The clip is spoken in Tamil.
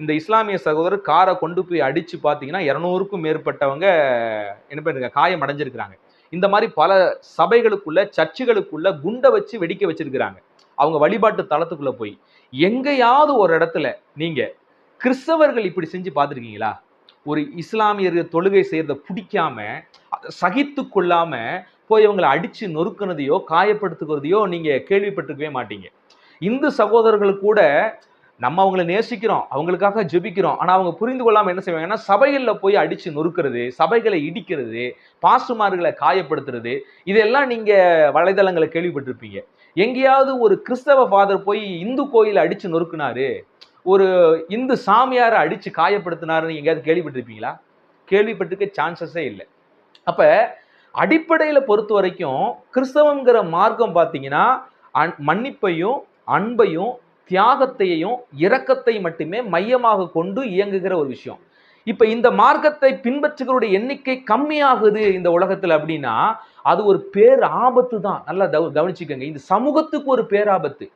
இந்த இஸ்லாமிய சகோதரர் காரை கொண்டு போய் அடிச்சு பார்த்தீங்கன்னா இரநூறுக்கும் மேற்பட்டவங்க என்ன பண்ணுங்க காயம் அடைஞ்சிருக்கிறாங்க. இந்த மாதிரி பல சபைகளுக்குள்ள சர்ச்சுகளுக்குள்ள குண்டை வச்சு வெடிக்க வச்சிருக்கிறாங்க. அவங்க வழிபாட்டு தளத்துக்குள்ள போய். எங்கேயாவது ஒரு இடத்துல நீங்க கிறிஸ்தவர்கள் இப்படி செஞ்சு பார்த்துருக்கீங்களா? ஒரு இஸ்லாமியர் தொழுகை செய்யறத பிடிக்காம சகித்து கொள்ளாம போய் அவங்களை அடிச்சு நொறுக்குனதையோ காயப்படுத்துகிறதையோ நீங்க கேள்விப்பட்டிருக்கவே மாட்டீங்க. இந்து சகோதரர்கள் கூட நம்ம அவங்கள நேசிக்கிறோம் அவங்களுக்காக ஜெபிக்கிறோம். ஆனால் அவங்க புரிந்து கொள்ளாமல் என்ன செய்வாங்கன்னா சபைகளில் போய் அடித்து நொறுக்கிறது சபைகளை இடிக்கிறது பாசுமார்களை காயப்படுத்துறது இதெல்லாம் நீங்கள் வலைதளங்களை கேள்விப்பட்டிருப்பீங்க. எங்கேயாவது ஒரு கிறிஸ்தவ ஃபாதர் போய் இந்து கோயிலை அடித்து நொறுக்குனாரு ஒரு இந்து சாமியாரை அடித்து காயப்படுத்தினாருன்னு எங்கேயாவது கேள்விப்பட்டிருப்பீங்களா? கேள்விப்பட்டிருக்க சான்சஸே இல்லை. அப்போ அடிப்படையில் பொறுத்த வரைக்கும் கிறிஸ்தவங்கிற மார்க்கம் பார்த்தீங்கன்னா அன்- மன்னிப்பையும் அன்பையும் தியாகத்தையும் இரக்கத்தை மட்டுமே மையமாக கொண்டு இயங்குகிற ஒரு விஷயம். இப்போ இந்த மார்க்கத்தை பின்பற்றுகிறவருடைய எண்ணிக்கை கம்மியாகுது இந்த உலகத்தில் அப்படின்னா அது ஒரு பேர் ஆபத்து தான் நல்லா கவனிச்சுக்கோங்க. இந்த சமூகத்துக்கு ஒரு பேராபத்து.